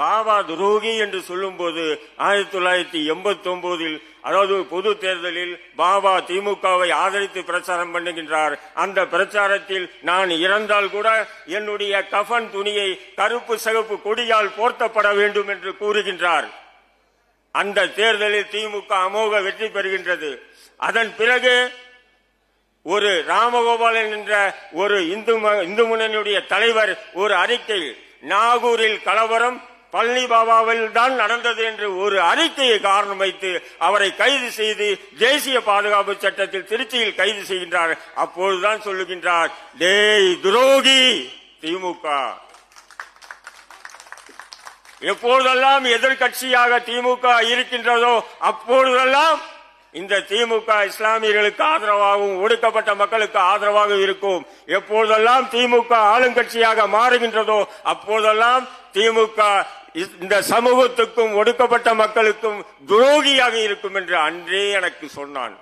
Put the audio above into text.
பாபா துரோகி என்று சொல்லும்போது ஆயிரத்தி தொள்ளாயிரத்தி எண்பத்தி ஒன்பதில் அதாவது பொது தேர்தலில் பாபா திமுகவை ஆதரித்து பிரச்சாரம் பண்ணுகின்றார். அந்த பிரச்சாரத்தில் நான் இறந்தால் கூட என்னுடைய கஃன் துணியை கருப்பு சிகப்பு கொடியால் போர்த்தப்பட வேண்டும் என்று கூறுகின்றார். அந்த தேர்தலில் திமுக அமோக வெற்றி பெறுகின்றது. அதன் பிறகு ஒரு ராமகோபாலன் என்ற ஒரு இந்து இந்து முன்னணியுடைய தலைவர் ஒரு அறிக்கை நாகூரில் கலவரம் பழனி பாபாவில் தான் நடந்தது என்று ஒரு அறிக்கையை காரணம் வைத்து அவரை கைது செய்து தேசிய பாதுகாப்பு சட்டத்தில் திருச்சியில் கைது செய்கின்றார். அப்போதுதான் சொல்லுகின்றார் டேய் துரோகி! திமுக. எப்பொழுதெல்லாம் எதிர்க்கட்சியாக திமுக இருக்கின்றதோ அப்பொழுதெல்லாம் இந்த திமுக இஸ்லாமியர்களுக்கு ஆதரவாகவும் ஒடுக்கப்பட்ட மக்களுக்கு ஆதரவாக இருக்கும். எப்பொழுதெல்லாம் திமுக ஆளுங்கட்சியாக மாறுகின்றதோ அப்போதெல்லாம் திமுக இந்த சமூகத்துக்கும் ஒடுக்கப்பட்ட மக்களுக்கும் துரோகியாக இருக்கும் என்று அன்றே எனக்கு சொன்னான்.